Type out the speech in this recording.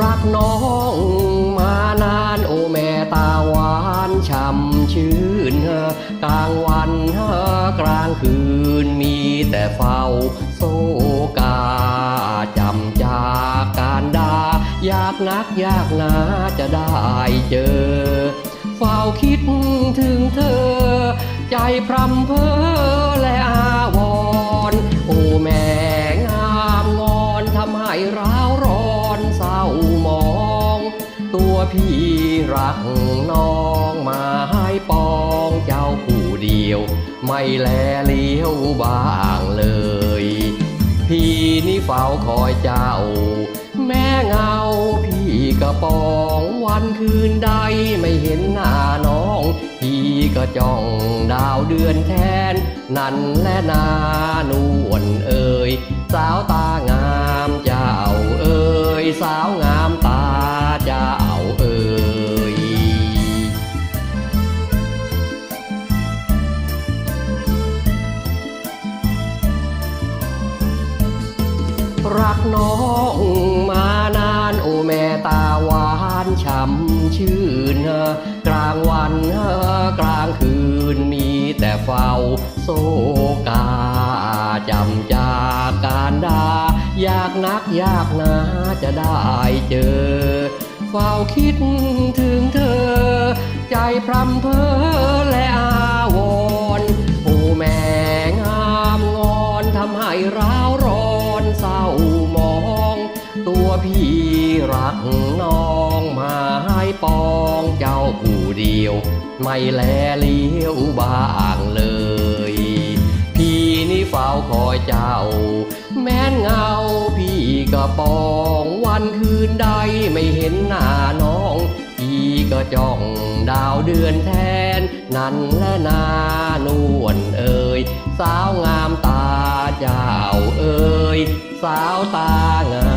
รักน้องมานานโอแม่ตาหวานช่ำชื่นกลางวันกลางคืนมีแต่เฝ้าโซกาจำจากการดายากนักยากนาจะได้เจอ เฝ้าคิดถึงเธอ ใจพรำเพอ พี่รักน้องมาให้ปองเจ้าผู้เดียว ไม่แลเลี้ยวบ้างเลย พี่นี่เฝ้าคอยเจ้า แม่เงาพี่กระปองวันคืนใดไม่เห็นหน้าน้อง พี่ก็จ้องดาวเดือนแทน นั่นและนานวลเอ่ยสาวตางามเจ้าเอ่ยสาวงาม รักน้องมานานโอแม่ตาหวานช่ำชื่น กลางวันกลางคืนมีแต่เฝ้าโซกาจำจากการดาอยากนักอยากนาจะได้เจอ เฝ้าคิดถึงเธอ ใจพรำเพอและอ ตัวพี่รักน้องมาให้ปองเจ้าผู้เดียว ไม่แลเลี้ยวบ้างเลย พี่นี่เฝ้าคอยเจ้า แม้นเงาพี่ก็ปองวันคืนใดไม่เห็นหน้าน้อง พี่ก็จ้องดาวเดือนแทน นั่นและนานวลเอ่ยสาวงามตาเจ้าเอ่ยสาวตางา